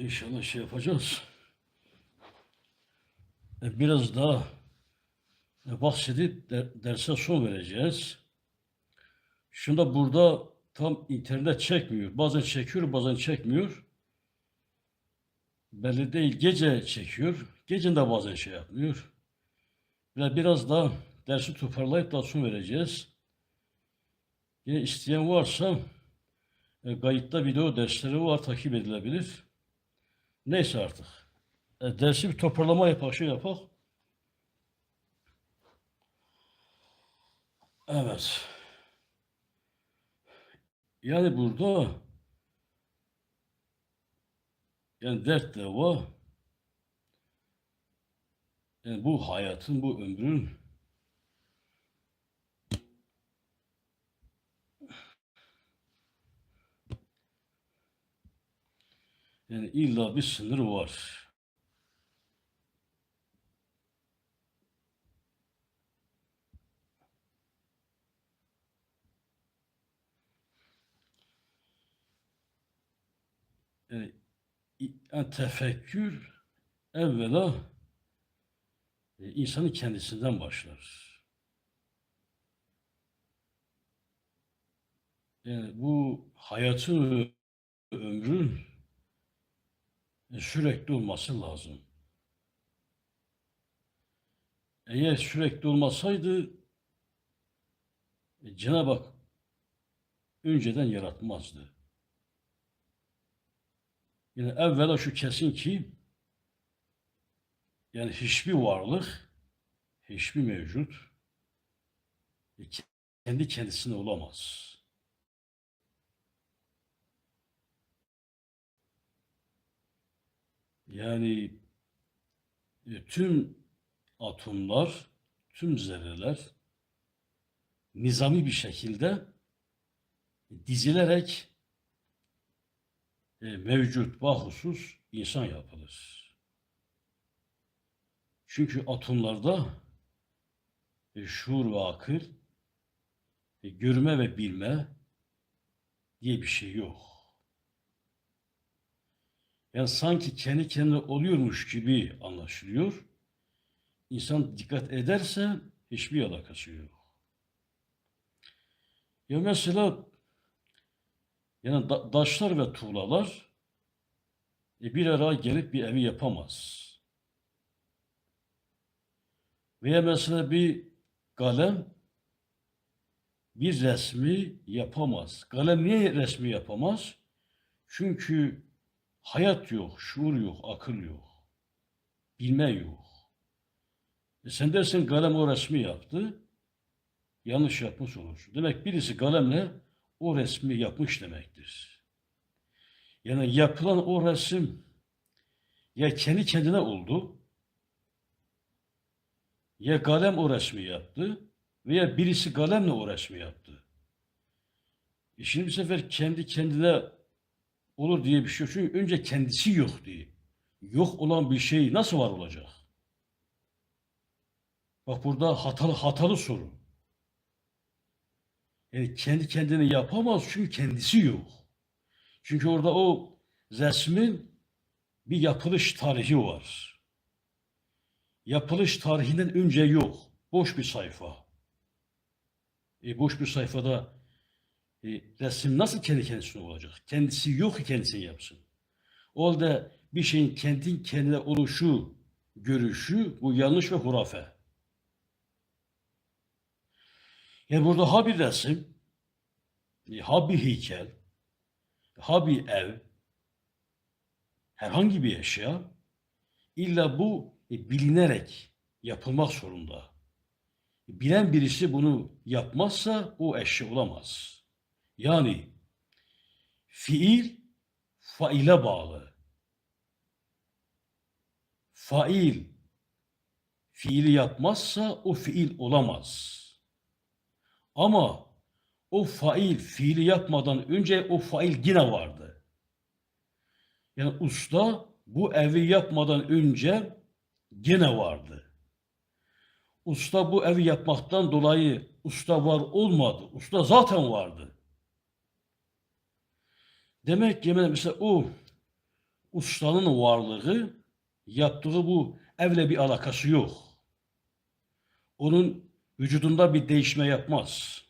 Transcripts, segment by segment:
İnşallah şey yapacağız. E, Biraz daha e, bahsedip de- derse son vereceğiz. Şunda burada tam internet çekmiyor. Bazen çekiyor, bazen çekmiyor. Belli değil. Gece çekiyor. Gecen de bazen şey yapmıyor. Ve biraz daha dersi toparlayıp daha son vereceğiz. Yine isteyen varsa e, kayıtta video dersleri var takip edilebilir. Neyse artık. E, dersi bir toparlama yapak, şey yapak. Evet. Yani burada yani dert de var. Yani bu hayatın, bu ömrün yani illa bir sınır var. Yani, tefekkür evvela e, insanın kendisinden başlar. Yani bu hayatın ömrün sürekli olması lazım. Eğer sürekli olmasaydı e, Cenab-ı Hak önceden yaratmazdı. Yani evvela şu kesin ki yani hiçbir varlık, hiçbir mevcut e, kendi kendisine olamaz. Yani e, tüm atomlar, tüm zerreler nizami bir şekilde dizilerek e, mevcut bahusus insan yapılır. Çünkü atomlarda e, şuur ve akıl, görme ve bilme diye bir şey yok. Yani sanki kendi kendine oluyormuş gibi anlaşılıyor. İnsan dikkat ederse hiçbir alakası yok. Ya mesela yani da- taşlar ve tuğlalar e, bir araya gelip bir evi yapamaz. Veya mesela bir kalem bir resmi yapamaz. Kalem niye resmi yapamaz? Çünkü hayat yok, şuur yok, akıl yok, bilme yok. E sen dersin kalem o resmi yaptı, yanlış yapmış olursun. Demek birisi kalemle o resmi yapmış demektir. Yani yapılan o resim ya kendi kendine oldu, ya kalem o resmi yaptı veya birisi kalemle o resmi yaptı. E şimdi bir sefer kendi kendine olur diye bir şey yok. Çünkü önce kendisi yok diye. Yok olan bir şey nasıl var olacak? Bak burada hatalı hatalı soru. Yani kendi kendine yapamaz çünkü kendisi yok. Çünkü orada o resmin bir yapılış tarihi var. Yapılış tarihinden önce yok. Boş bir sayfa. E boş bir sayfada e, resim nasıl kendi kendisine olacak? Kendisi yok ki kendisini yapsın. O halde bir şeyin kendi kendine oluşu, görüşü bu yanlış ve hurafe. Yani burada ha bir resim, e, ha bir heykel, ha bir ev, herhangi bir eşya, illa bu e, bilinerek yapılmak zorunda. Bilen birisi bunu yapmazsa o eşya olamaz. Yani fiil faile bağlı. Fail fiili yapmazsa o fiil olamaz. Ama o fail fiili yapmadan önce o fail yine vardı. Yani usta bu evi yapmadan önce gene vardı. Usta bu evi yapmaktan dolayı usta var olmadı. Usta zaten vardı. Demek ki mesela o ustanın varlığı yaptığı bu evle bir alakası yok. Onun vücudunda bir değişme yapmaz.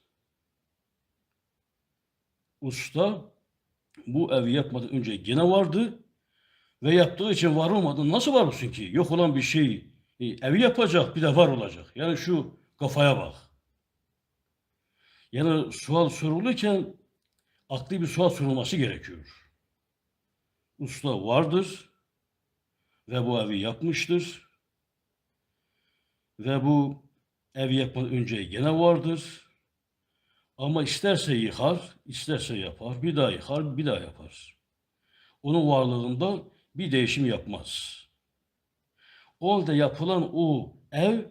Usta bu evi yapmadan önce gene vardı ve yaptığı için var olmadı. Nasıl var olsun ki? Yok olan bir şey e, evi yapacak bir de var olacak. Yani şu kafaya bak. Yani sual sorulurken aklı bir sual sorulması gerekiyor. Usta vardır ve bu evi yapmıştır. Ve bu ev yapmadan önce gene vardır. Ama isterse yıkar, isterse yapar, bir daha yıkar, bir daha yapar. Onun varlığında bir değişim yapmaz. Orada yapılan o ev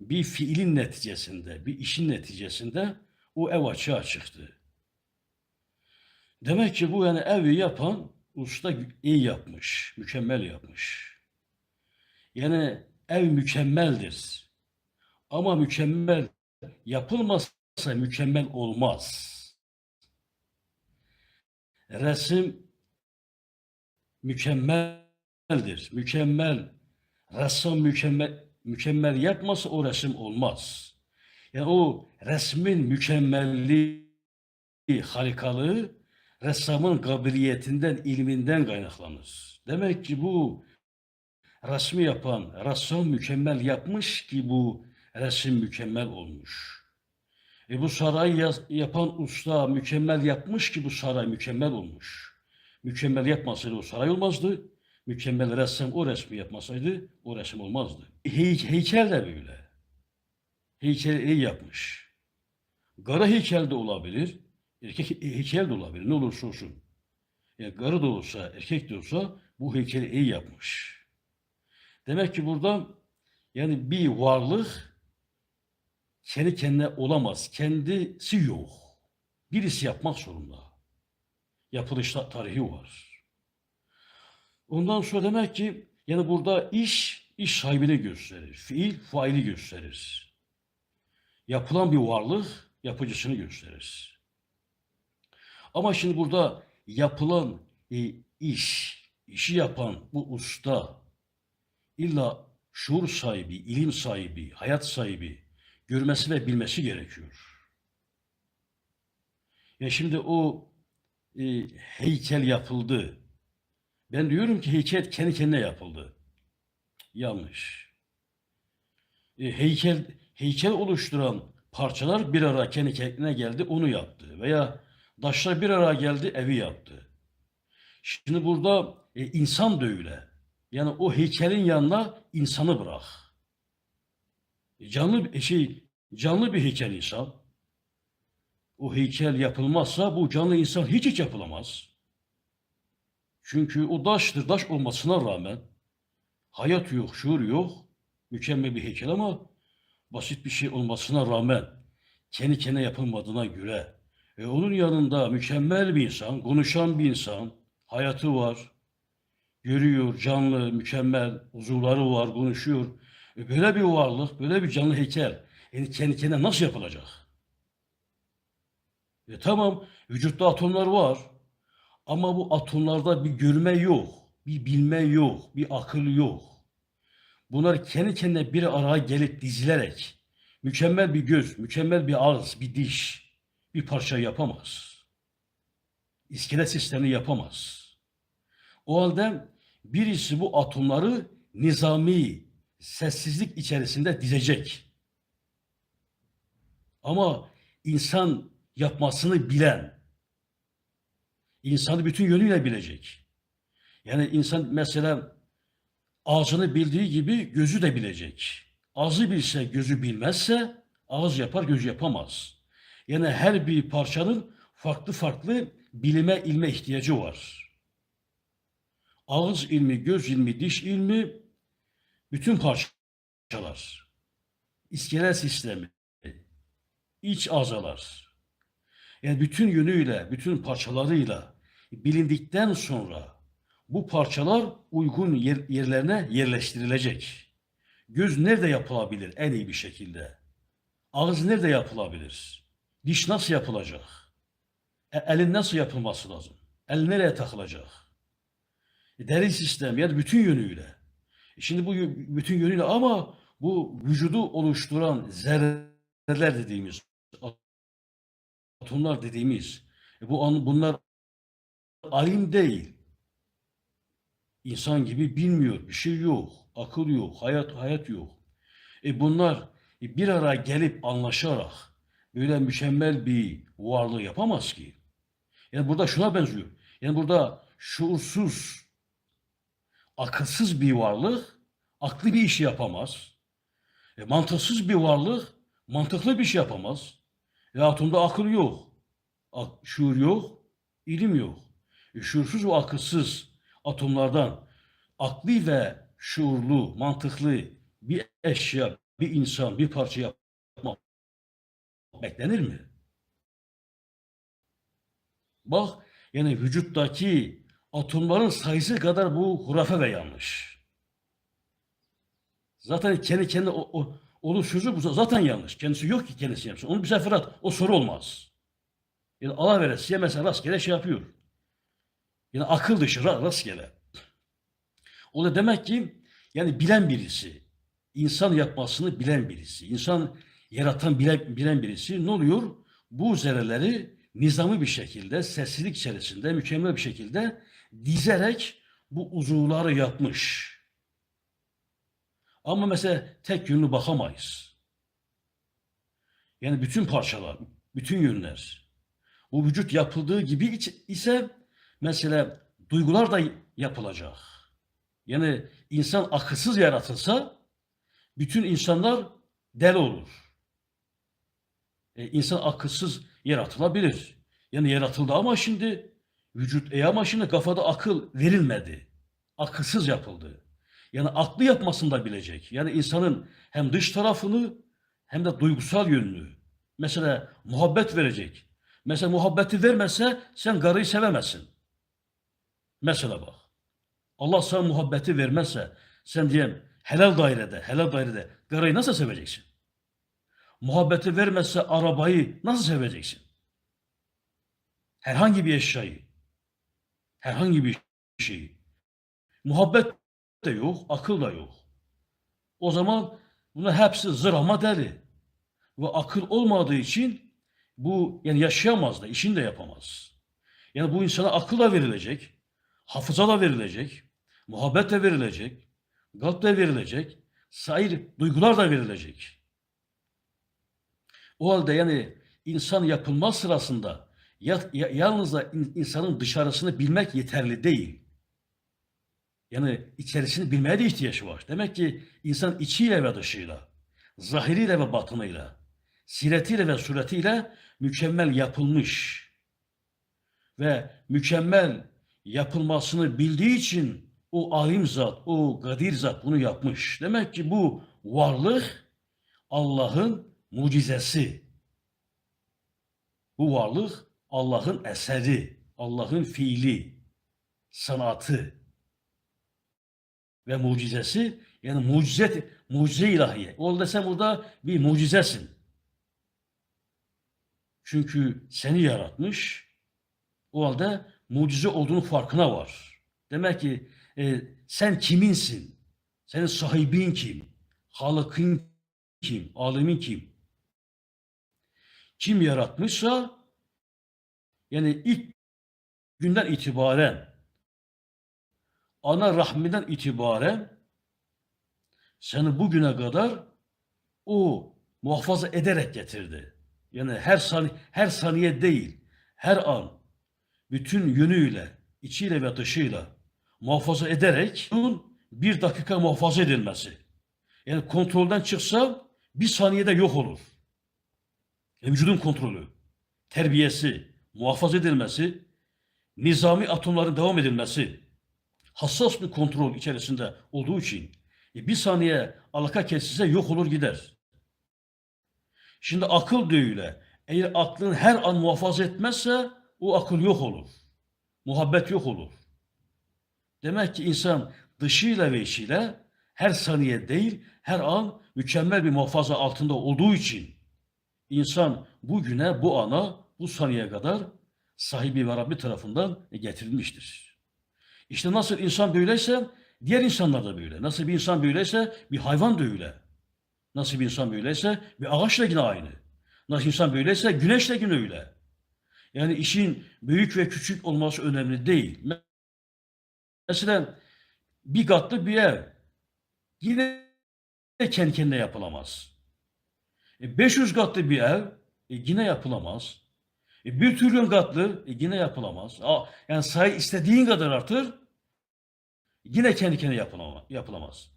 bir fiilin neticesinde, bir işin neticesinde o ev açığa çıktı. Demek ki bu yani evi yapan usta iyi yapmış, mükemmel yapmış. Yani ev mükemmeldir. Ama mükemmel yapılmazsa mükemmel olmaz. Resim mükemmeldir. Mükemmel. Ressam mükemmel mükemmel yapmasa o resim olmaz. Yani o resmin mükemmelliği, harikalığı ressamın kabiliyetinden, ilminden kaynaklanır. Demek ki bu resmi yapan ressam mükemmel yapmış ki bu resim mükemmel olmuş. E bu sarayı yapan usta mükemmel yapmış ki bu saray mükemmel olmuş. Mükemmel yapmasaydı o saray olmazdı. Mükemmel ressam o resmi yapmasaydı o resim olmazdı. Hey- heykel de böyle. Heykel iyi yapmış. Kara heykel de olabilir, erkek heykel de olabilir. Ne olursa olsun. Yani karı da olsa, erkek de olsa bu heykeli iyi yapmış. Demek ki burada yani bir varlık kendi kendine olamaz. Kendisi yok. Birisi yapmak zorunda. Yapılışta tarihi var. Ondan sonra demek ki yani burada iş, iş sahibini gösterir. Fiil, faili gösterir. Yapılan bir varlık, yapıcısını gösterir. Ama şimdi burada yapılan e, iş, işi yapan bu usta illa şuur sahibi, ilim sahibi, hayat sahibi görmesi ve bilmesi gerekiyor. Ya şimdi o e, heykel yapıldı. Ben diyorum ki heykel kendi kendine yapıldı. Yanlış. E, heykel heykel oluşturan parçalar bir ara kendi kendine geldi, onu yaptı. Veya taşlar bir ara geldi, evi yaptı. Şimdi burada e, insan da. Yani o heykelin yanına insanı bırak. E, Canlı bir şey, canlı bir heykel insan. O heykel yapılmazsa bu canlı insan hiç hiç yapılamaz. Çünkü o taştır, taş olmasına rağmen hayat yok, şuur yok, mükemmel bir heykel ama basit bir şey olmasına rağmen kendi kendine yapılmadığına göre e, onun yanında mükemmel bir insan, konuşan bir insan, hayatı var, görüyor, canlı, mükemmel, huzurları var, konuşuyor. E, böyle bir varlık, böyle bir canlı heykel yani kendi kendine nasıl yapılacak? E, tamam, vücutta atomlar var ama bu atomlarda bir görme yok, bir bilme yok, bir akıl yok. Bunlar kendi kendine bir araya gelip dizilerek mükemmel bir göz, mükemmel bir ağız, bir diş, bir parça yapamaz. İskelet sistemi yapamaz. O halde birisi bu atomları nizami, sessizlik içerisinde dizecek. Ama insan yapmasını bilen, insanı bütün yönüyle bilecek. Yani insan mesela ağzını bildiği gibi gözü de bilecek. Ağzı bilse gözü bilmezse ağız yapar gözü yapamaz. Yani her bir parçanın farklı farklı bilime ilme ihtiyacı var. Ağız ilmi, göz ilmi, diş ilmi bütün parçalar. İskelet sistemi, iç azalar. Yani bütün yönüyle, bütün parçalarıyla bilindikten sonra bu parçalar uygun yer- yerlerine yerleştirilecek. Göz nerede yapılabilir en iyi bir şekilde? Ağız nerede yapılabilir? Diş nasıl yapılacak? E, elin nasıl yapılması lazım? El nereye takılacak? Deri sistem yani bütün yönüyle. E Şimdi bu bütün yönüyle ama bu vücudu oluşturan zerreler dediğimiz, atomlar dediğimiz e bu an, bunlar alim değil. İnsan gibi bilmiyor, bir şey yok, akıl yok, hayat hayat yok. E bunlar e, bir araya gelip anlaşarak böyle mükemmel bir varlığı yapamaz ki. Yani burada şuna benziyor. Yani burada şuursuz, akılsız bir varlık aklı bir işi yapamaz. E, mantıksız bir varlık mantıklı bir şey yapamaz. E, atomda akıl yok. Ak- şuur yok, ilim yok. E, şuursuz ve akılsız atomlardan akli ve şuurlu, mantıklı bir eşya, bir insan, bir parça yapmak beklenir mi? Bak yani vücuttaki atomların sayısı kadar bu hurafe ve yanlış. Zaten kendi kendi o, o, oluşucu bu zaten yanlış. Kendisi yok ki kendisi yapsın. Onu bir sefer at. O soru olmaz. Yani Allah veresiye mesela rastgele şey yapıyor. Yani akıl dışı ra- rastgele. O da demek ki yani bilen birisi. insan yapmasını bilen birisi. insan yaratan bilen, bilen birisi ne oluyor? Bu zerreleri nizami bir şekilde, sessizlik içerisinde, mükemmel bir şekilde dizerek bu uzuvları yapmış. Ama mesela tek yönlü bakamayız. Yani bütün parçalar, bütün yönler. Bu vücut yapıldığı gibi ise mesela duygular da yapılacak. Yani insan akılsız yaratılsa bütün insanlar deli olur. E, insan akılsız yaratılabilir. Yani yaratıldı ama şimdi vücut e ama şimdi kafada akıl verilmedi. Akılsız yapıldı. Yani aklı yapmasını da bilecek. Yani insanın hem dış tarafını hem de duygusal yönünü. Mesela muhabbet verecek. Mesela muhabbeti vermezse sen karıyı sevemezsin. Mesela bak. Allah sana muhabbeti vermezse sen diyelim helal dairede, helal dairede karıyı nasıl seveceksin? Muhabbeti vermezse arabayı nasıl seveceksin? Herhangi bir eşyayı, herhangi bir şeyi. Muhabbet de yok, akıl da yok. O zaman bunlar hepsi zırhama deli. Ve akıl olmadığı için bu yani yaşayamaz da, işini de yapamaz. Yani bu insana akıl da verilecek, hafıza da verilecek, muhabbet de verilecek, kalp de verilecek, sair duygular da verilecek. O halde yani insan yapılma sırasında ya, ya- yalnız da in- insanın dışarısını bilmek yeterli değil. Yani içerisini bilmeye de ihtiyaç var. Demek ki insan içiyle ve dışıyla, zahiriyle ve batınıyla, siretiyle ve suretiyle mükemmel yapılmış ve mükemmel yapılmasını bildiği için o alim zat, o kadir zat bunu yapmış. Demek ki bu varlık Allah'ın mucizesi. Bu varlık Allah'ın eseri, Allah'ın fiili, sanatı ve mucizesi yani mucize, mucize ilahiye. O halde sen burada bir mucizesin. Çünkü seni yaratmış. O halde mucize olduğunu farkına var. Demek ki e, sen kiminsin? Senin sahibin kim? Halıkın kim? Alimin kim? Kim yaratmışsa yani ilk günden itibaren ana rahminden itibaren seni bugüne kadar o muhafaza ederek getirdi. Yani her sani her saniye değil, her an bütün yönüyle, içiyle ve dışıyla muhafaza ederek bir dakika muhafaza edilmesi. Yani kontrolden çıksa bir saniyede yok olur. Vücudun kontrolü, terbiyesi, muhafaza edilmesi, nizami atomların devam edilmesi, hassas bir kontrol içerisinde olduğu için e, bir saniye alaka kesilse yok olur gider. Şimdi akıl düğüyle eğer aklın her an muhafaza etmezse o akıl yok olur. Muhabbet yok olur. Demek ki insan dışıyla ve içiyle her saniye değil her an mükemmel bir muhafaza altında olduğu için insan bugüne bu ana bu saniyeye kadar sahibi ve Rabbi tarafından getirilmiştir. İşte nasıl insan böyleyse diğer insanlar da böyle. Nasıl bir insan böyleyse bir hayvan da öyle. Nasıl bir insan böyleyse bir ağaç da yine aynı. Nasıl insan böyleyse güneş de yine öyle. Yani işin büyük ve küçük olması önemli değil. Mesela bir katlı bir ev yine kendi kendine yapılamaz. E 500 katlı bir ev e yine yapılamaz. E bir trilyon katlı e yine yapılamaz. Aa, yani sayı istediğin kadar artır yine kendi kendine yapılama, yapılamaz.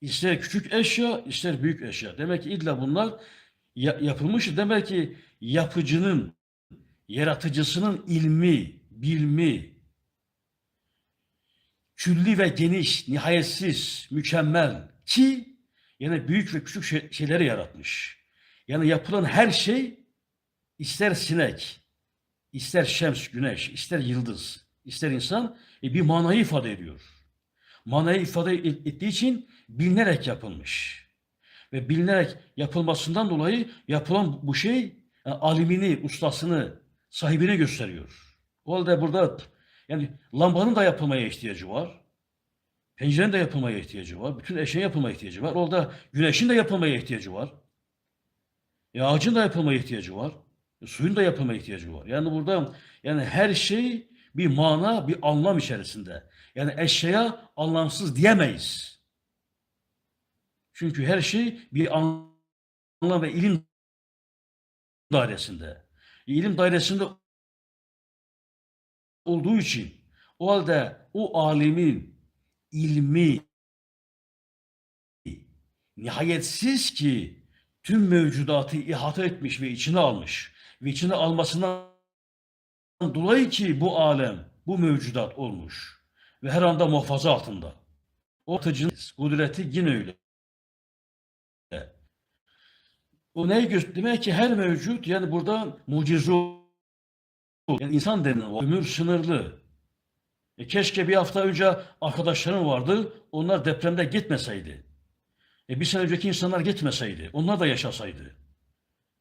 İster küçük eşya, ister büyük eşya. Demek ki illa bunlar ya- yapılmış. Demek ki yapıcının, yaratıcısının ilmi, bilmi, külli ve geniş, nihayetsiz, mükemmel ki yani büyük ve küçük şey- şeyleri yaratmış. Yani yapılan her şey ister sinek, ister şems, güneş, ister yıldız, ister insan e, bir manayı ifade ediyor. Manayı ifade et- ettiği için bilinerek yapılmış. Ve bilinerek yapılmasından dolayı yapılan bu şey yani alimini, ustasını, sahibini gösteriyor. O halde burada yani lambanın da yapılmaya ihtiyacı var. Pencerenin de yapılmaya ihtiyacı var. Bütün eşeğin yapılmaya ihtiyacı var. Orada güneşin de yapılmaya ihtiyacı var. E, ağacın da yapılmaya ihtiyacı var. E, suyun da yapılmaya ihtiyacı var. Yani burada yani her şey bir mana, bir anlam içerisinde. Yani eşyaya anlamsız diyemeyiz. Çünkü her şey bir anlam ve ilim dairesinde. İlim dairesinde olduğu için o halde o alimin ilmi nihayetsiz ki tüm mevcudatı ihata etmiş ve içine almış ve içine almasından dolayı ki bu alem, bu mevcudat olmuş ve her anda muhafaza altında. O atıcının kudreti yine öyle. O neyi gösteriyor? Demek ki her mevcut yani burada mucize. Yani insan denilen o ömür sınırlı. E keşke bir hafta önce arkadaşlarım vardı. Onlar depremde gitmeseydi. E bir sene önceki insanlar gitmeseydi. Onlar da yaşasaydı.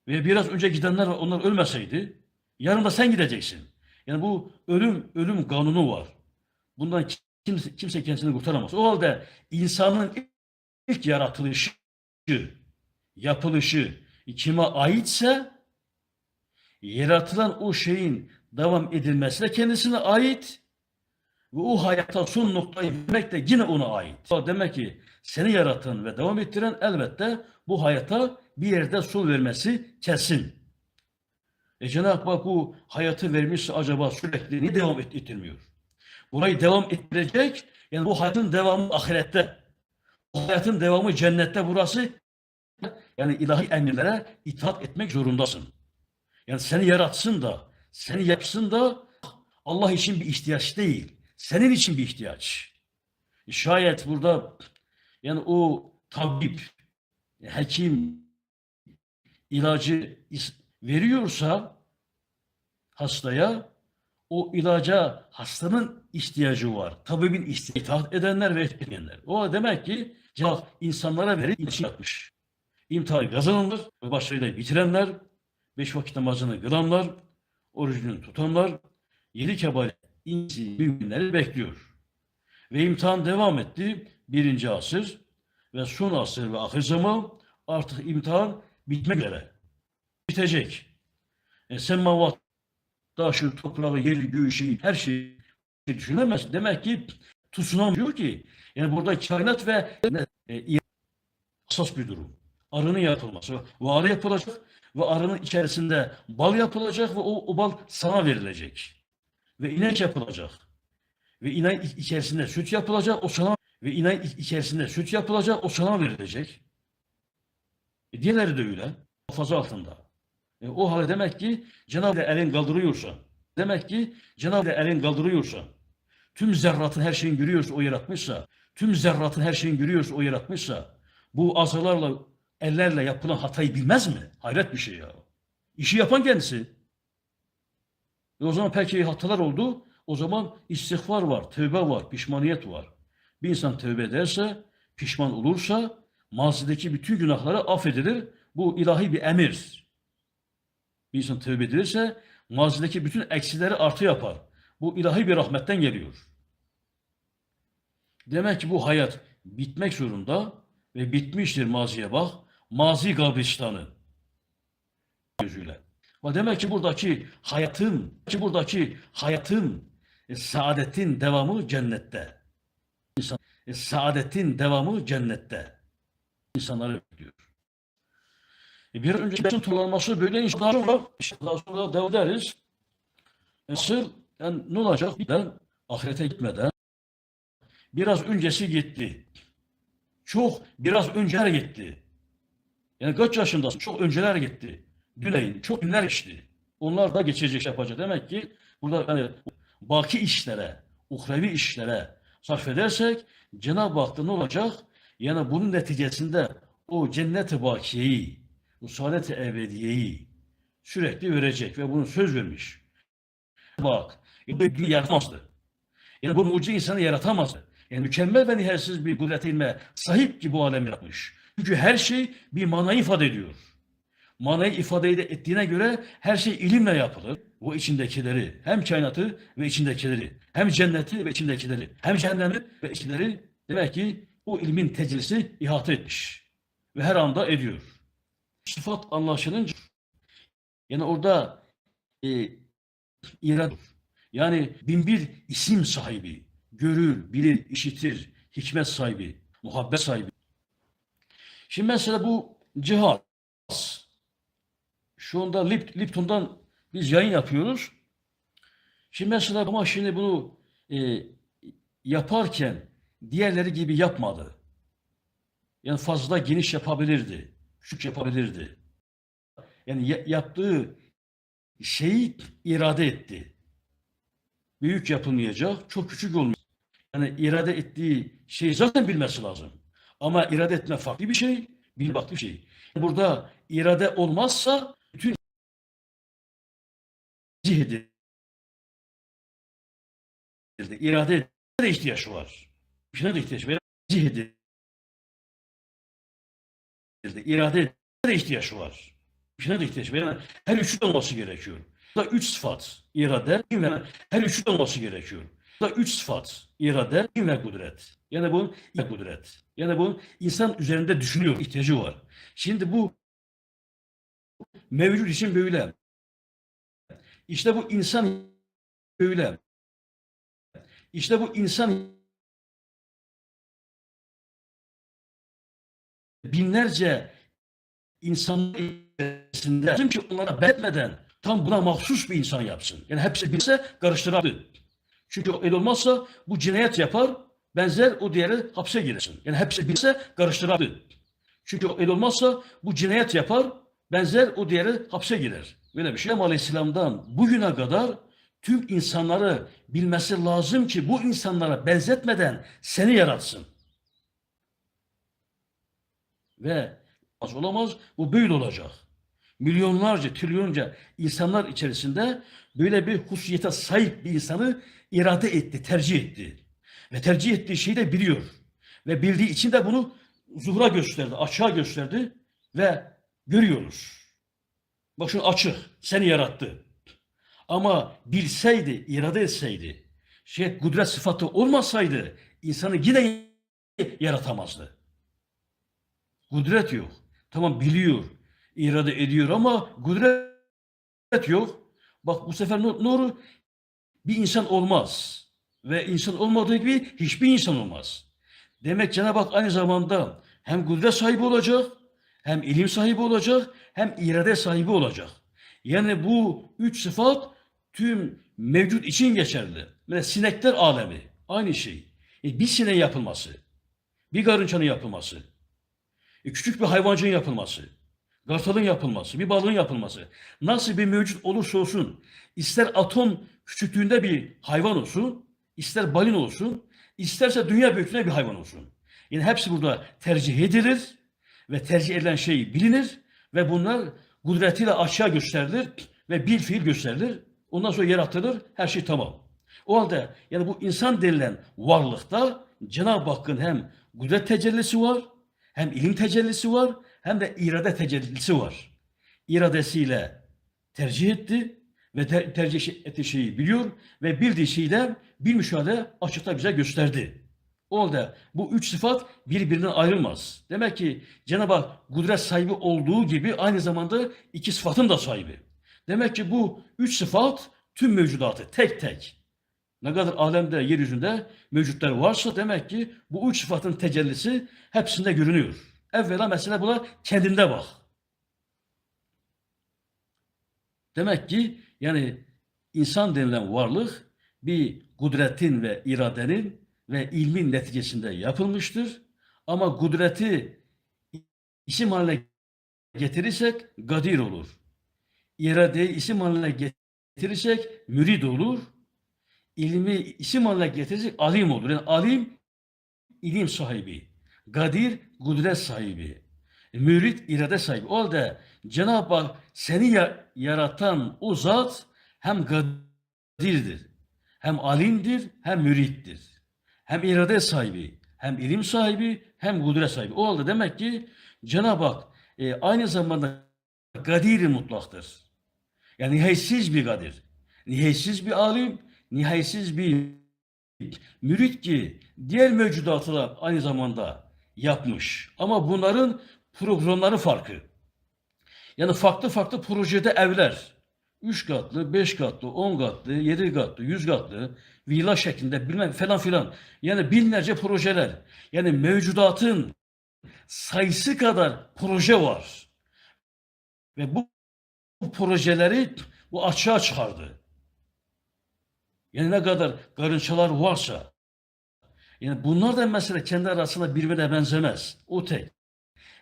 Ve biraz önce gidenler onlar ölmeseydi. Yarın da sen gideceksin. Yani bu ölüm ölüm kanunu var. Bundan kimse, kimse kendisini kurtaramaz. O halde insanın ilk yaratılışı, yapılışı kime aitse yaratılan o şeyin devam edilmesi de kendisine ait ve o hayata son noktayı vermek de yine ona ait. Demek ki seni yaratan ve devam ettiren elbette bu hayata bir yerde son vermesi kesin. E Cenab-ı Hak bu hayatı vermişse acaba sürekli niye devam et- ettirmiyor? Burayı devam ettirecek, yani bu hayatın devamı ahirette. Bu hayatın devamı cennette burası. Yani ilahi emirlere itaat etmek zorundasın. Yani seni yaratsın da, seni yapsın da Allah için bir ihtiyaç değil. Senin için bir ihtiyaç. Şayet burada yani o tabip, hekim ilacı veriyorsa hastaya o ilaca hastanın ihtiyacı var. Tabibin ihtiyacı. Edenler ve etmeyenler. O demek ki Hak insanlara verip için yapmış. İmtihanı kazanılır ve bitirenler, beş vakit namazını kılanlar, orucunu tutanlar, yedi kebal insi müminleri bekliyor. Ve imtihan devam etti. Birinci asır ve son asır ve ahir zaman artık imtihan bitmek üzere. Bitecek. E, semavat, taşı, toprağı, yeri, göğü, şeyi, her şeyi düşünemez. Demek ki tsunami diyor ki yani burada kainat ve e, hassas bir durum. Arının yapılması. Ve arı yapılacak ve arının içerisinde bal yapılacak ve o, o bal sana verilecek. Ve inek yapılacak. Ve inek içerisinde süt yapılacak, o sana ve inek içerisinde süt yapılacak, o sana verilecek. E, diğerleri de öyle. Muhafaza altında. E, o halde demek ki Cenab-ı elin kaldırıyorsa, demek ki Cenab-ı elin kaldırıyorsa, tüm zerratın her şeyini görüyorsa o yaratmışsa, tüm zerratın her şeyini görüyorsa o yaratmışsa, bu azalarla, ellerle yapılan hatayı bilmez mi? Hayret bir şey ya. İşi yapan kendisi. E o zaman peki hatalar oldu. O zaman istiğfar var, tövbe var, pişmaniyet var. Bir insan tövbe ederse, pişman olursa mazideki bütün günahları affedilir. Bu ilahi bir emir. Bir insan tövbe edilirse mazideki bütün eksileri artı yapar. Bu ilahi bir rahmetten geliyor. Demek ki bu hayat bitmek zorunda ve bitmiştir maziye bak. Mazi kabristanı gözüyle. Ve demek ki buradaki hayatın, ki buradaki hayatın, e, saadetin devamı cennette. İnsan, e, saadetin devamı cennette. İnsanları bekliyor. E, bir önce besin kullanması böyle insanlar sonra, daha sonra devam ederiz. Nasıl, yani ne olacak? Ben ahirete gitmeden biraz öncesi gitti. Çok biraz önceler gitti. Yani kaç yaşındasın? Çok önceler gitti. Güleyin. Çok günler geçti. Onlar da geçecek şey yapacak. Demek ki burada yani baki işlere, uhrevi işlere sarf edersek Cenab-ı Hak'ta ne olacak? Yani bunun neticesinde o cennet-i bakiyeyi, o saadet-i ebediyeyi sürekli verecek ve bunu söz vermiş. Bak, yaratmazdı. Yani bu mucize insanı yaratamazdı. Yani mükemmel ve nihayetsiz bir kudret ilme sahip ki bu alem yapmış. Çünkü her şey bir manayı ifade ediyor. Manayı ifade ettiğine göre her şey ilimle yapılır. Bu içindekileri, hem kainatı ve içindekileri, hem cenneti ve içindekileri, hem cehennemi ve içindekileri demek ki o ilmin tecellisi ihata etmiş. Ve her anda ediyor. Sıfat anlaşılınca yani orada e, irade yani binbir isim sahibi, görür, bilir, işitir, hikmet sahibi, muhabbet sahibi. Şimdi mesela bu cihaz. Şu anda Lip, Lipton'dan biz yayın yapıyoruz. Şimdi mesela ama şimdi bunu e, yaparken diğerleri gibi yapmadı. Yani fazla geniş yapabilirdi. Küçük yapabilirdi. Yani ya- yaptığı şeyi irade etti. Büyük yapılmayacak, çok küçük olmayacak. Yani irade ettiği şeyi zaten bilmesi lazım. Ama irade etme farklı bir şey, bil farklı bir şey. Burada irade olmazsa zihdi irade de ihtiyaç var. Şuna da ihtiyaç var. Zihdi irade de ihtiyaç var. Şuna da ihtiyaç var. Her üçü olması gerekiyor. Burada üç sıfat, irade, ve her üçü olması gerekiyor. Burada üç sıfat, irade, ve kudret. Yani bunun kudret. Yani bunun insan üzerinde düşünüyor, ihtiyacı var. Şimdi bu mevcut için böyle. İşte bu insan böyle. İşte bu insan binlerce insan içerisinde ki onlara betmeden tam buna mahsus bir insan yapsın. Yani hepsi bilse karıştırabilir. Çünkü el olmazsa bu cinayet yapar, benzer o diğeri hapse girersin. Yani hepsi bilse karıştırabilir. Çünkü el olmazsa bu cinayet yapar, benzer o diğeri hapse girer. Böyle bir şey. Adem Aleyhisselam'dan bugüne kadar tüm insanları bilmesi lazım ki bu insanlara benzetmeden seni yaratsın. Ve az olamaz bu böyle olacak. Milyonlarca, trilyonca insanlar içerisinde böyle bir hususiyete sahip bir insanı irade etti, tercih etti. Ve tercih ettiği şeyi de biliyor. Ve bildiği için de bunu zuhura gösterdi, açığa gösterdi ve görüyoruz. Bak şu açık, seni yarattı. Ama bilseydi, irade etseydi, şey kudret sıfatı olmasaydı insanı yine yaratamazdı. Kudret yok. Tamam biliyor, irade ediyor ama kudret yok. Bak bu sefer ne, ne olur? Bir insan olmaz. Ve insan olmadığı gibi hiçbir insan olmaz. Demek Cenab-ı Hak aynı zamanda hem kudret sahibi olacak, hem ilim sahibi olacak, hem irade sahibi olacak. Yani bu üç sıfat tüm mevcut için geçerli. Mesela sinekler alemi aynı şey. E, bir sineğin yapılması, bir karıncanın yapılması, e, küçük bir hayvancığın yapılması, kartalın yapılması, bir balığın yapılması. Nasıl bir mevcut olursa olsun, ister atom küçüklüğünde bir hayvan olsun, ister balin olsun, isterse dünya büyüklüğünde bir hayvan olsun. Yani hepsi burada tercih edilir ve tercih edilen şey bilinir ve bunlar kudretiyle aşağı gösterilir ve bir fiil gösterilir. Ondan sonra yaratılır, her şey tamam. O halde yani bu insan denilen varlıkta Cenab-ı Hakk'ın hem kudret tecellisi var, hem ilim tecellisi var, hem de irade tecellisi var. İradesiyle tercih etti ve ter- tercih ettiği şeyi biliyor ve bildiği şeyle bir müşahede açıkta bize gösterdi. O halde bu üç sıfat birbirinden ayrılmaz. Demek ki Cenab-ı Hak kudret sahibi olduğu gibi aynı zamanda iki sıfatın da sahibi. Demek ki bu üç sıfat tüm mevcudatı tek tek ne kadar alemde, yeryüzünde mevcutlar varsa demek ki bu üç sıfatın tecellisi hepsinde görünüyor. Evvela mesele buna kendinde bak. Demek ki yani insan denilen varlık bir kudretin ve iradenin ve ilmin neticesinde yapılmıştır. Ama kudreti isim haline getirirsek gadir olur. İradeyi isim haline getirirsek mürid olur. İlmi isim haline getirirsek alim olur. Yani alim ilim sahibi. Gadir kudret sahibi. Mürid irade sahibi. O halde Cenab-ı Hak seni ya- yaratan o zat hem gadirdir, hem alimdir, hem mürittir. Hem irade sahibi, hem ilim sahibi, hem kudret sahibi. O halde demek ki Cenab-ı Hak e, aynı zamanda gadir mutlaktır. Yani nihayetsiz bir kadir. Nihayetsiz bir alim, nihayetsiz bir mürit ki diğer mevcudatı da aynı zamanda yapmış. Ama bunların programları farklı. Yani farklı farklı projede evler. 3 katlı, 5 katlı, 10 katlı, 7 katlı, 100 katlı, villa şeklinde bilmem falan filan. Yani binlerce projeler. Yani mevcudatın sayısı kadar proje var. Ve bu, bu projeleri bu açığa çıkardı. Yani ne kadar karıncalar varsa. Yani bunlar da mesela kendi arasında birbirine benzemez. O tek.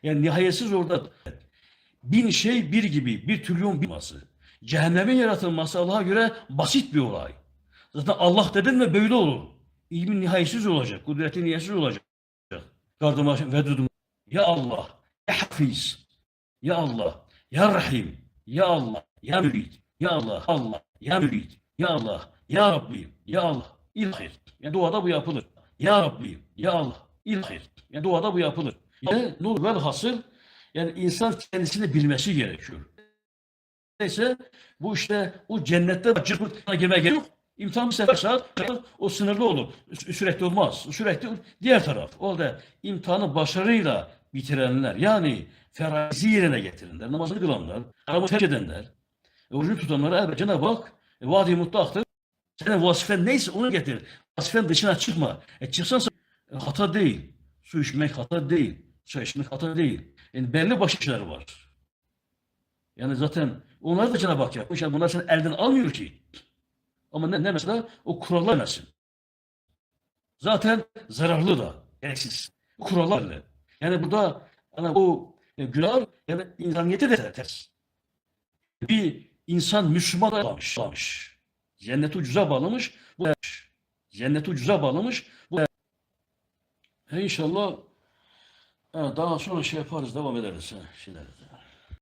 Yani nihayetsiz orada bin şey bir gibi, bir trilyon bir olması. Cehennemin yaratılması Allah'a göre basit bir olay. Zaten Allah dedin mi böyle olur. İlmin nihayetsiz olacak, kudretin nihayetsiz olacak. Kardıma vedudum. Ya Allah, ya Hafiz, ya Allah, ya Rahim, ya Allah, ya Mürid, ya Allah, Allah, ya Mürid, ya Allah, ya Rabbi, ya Allah, ilahir. Yani duada bu yapılır. Ya Rabbi, ya Allah, ilahir. Yani duada bu yapılır. Yani ne olur velhasıl yani insan kendisini bilmesi gerekiyor. Neyse bu işte o cennette cırbırtına girme gerek yok. İmtihan bir sefer saat o sınırlı olur. Sü- Sürekli olmaz. Sürekli diğer taraf. O da imtihanı başarıyla bitirenler yani feraizi yerine getirenler, namazını kılanlar, haramı terk edenler, orucu tutanlara elbette Cenab-ı Hak e, vaadi mutlaktır. Senin vazifen neyse onu getir. Vazifen dışına çıkma. E çıksan e, hata değil. Su içmek hata değil. Çay içmek hata değil. Yani belli başlı işler var. Yani zaten onları da Cenab-ı Hak yapmış. Yani bunlar seni elden almıyor ki. Ama ne, ne mesela? O kurallar nesin? Zaten zararlı da. Gereksiz. Kurallar ne? Yani burada yani o e, günah yani insaniyete de ters. Bir insan Müslüman bağlamış. bağlamış. Cenneti ucuza bağlamış. Bu cenneti ucuza bağlamış. Bu e, inşallah ha, daha sonra şey yaparız, devam ederiz. Ha, şeyler.